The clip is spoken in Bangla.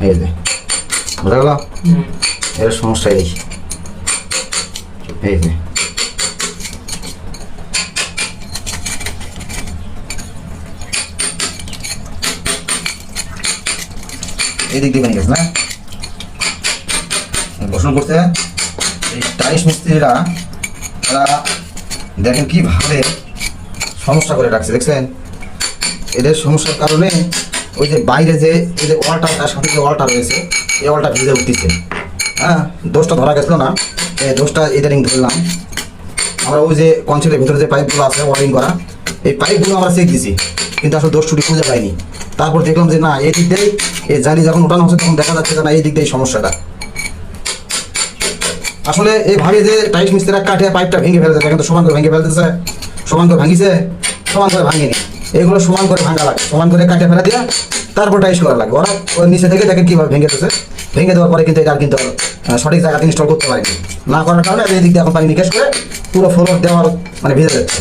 এই যে বোঝা গেল? এর সমস্যা এই। এই যে। এই দিয়ে গেছে না? গোসল করতে এই টাইস মিস্ত্রিরা তারা দেখেন কীভাবে সমস্যা করে রাখছে দেখছেন? এদের সমস্যার কারণে ওই যে বাইরে যে যে ওয়ালটা, তার সাথে যে ওয়ালটা রয়েছে, এই ওয়ালটা ভিজে উঠতেছে। হ্যাঁ দোষটা ধরা গেছিল না। এই দোষটা ইদানিং ধরলাম। আমরা ওই যে কনসেপ্টের ভিতরে যে পাইপগুলো আছে ওয়ারিং করা, এই পাইপগুলো আমরা চেক দিছি। কিন্তু আসলে দোষ ছুটি খুঁজে পাইনি। তারপর দেখলাম যে না, এই দিক দিয়েই এই জালি যখন ওঠানো হচ্ছে, তখন দেখা যাচ্ছে যে না, এই দিক দিয়েই সমস্যাটা। আসলে এই ভাবে যে টাইস মিস্ত্রিরা কাঠে পাইপটা ভেঙে ফেলেছে দেখেন তো সমান করে ভেঙে ফেলতেছে সমান করে ভাঙিছে, সমান করে ভাঙেনি। এগুলো সমান করে ভাঙা লাগে। সমান করে কাটে ফেলা দিয়া তারপর টাইস করা লাগে। ওরা নিচে থেকে দেখেন কীভাবে ভেঙে দিচ্ছে ভেঙে দেওয়ার পরে কিন্তু এটা কিন্তু সঠিক জায়গাতে ইনস্টল করতে পারেনি। না করার কারণে এই দিক দিয়ে এখন পানি নিকাশ করে পুরো ফ্লোর দেওয়ার মানে ভেজে যাচ্ছে